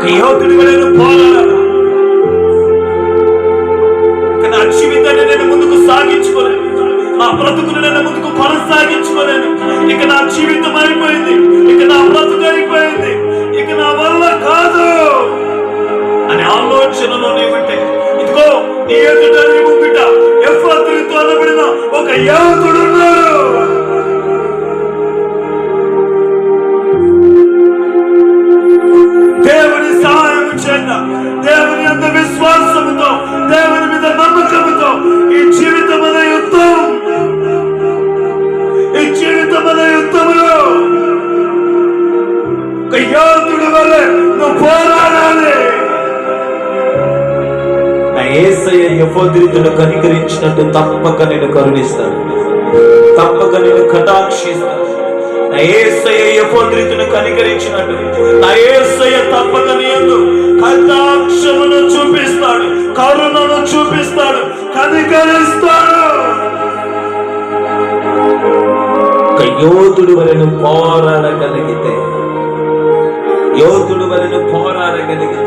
ఒక యోధుడి నేను పోరాడాలి ఇక నా జీవితాన్ని నేను ముందుకు సాగించుకోలేను. నా బ్రతుకును నేను ముందుకు కొనసాగించుకోలేను. ఇక నా జీవితం అయిపోయింది. ఇక నా బ్రతుకు అయిపోయింది. ఇక నా వల్ల కాదు. అనే ఆలోచనలో నీవుంటే ఇదిగో నీ ఎదుట నీ ముంగిట ఎఫ్రాతులతో అనబడిన ఒక యోధుడు దేవుని మీద నమ్మకంతో ఈ జీవితం అనే యుద్ధం. ఈ జీవితం అనే యుద్ధములో ఒక యోధుడు వల్లే నువ్వు పోరాడాలి. ఏసయ్య యఫోద్రితును కనికరించినట్టు తప్పక నేను కరుణిస్తాను. తప్పక నేను కటాక్షిస్తాను. నా ఏసయ్య యఫోద్రితును కనికరించినట్టు నా ఏసయ్య తప్పక నేను కరుణను చూపిస్తాడు కనికరిస్తాడు. యోధుడు వలెను పోరాడగలిగితే యోధుడు వలెను పోరాడగలిగితే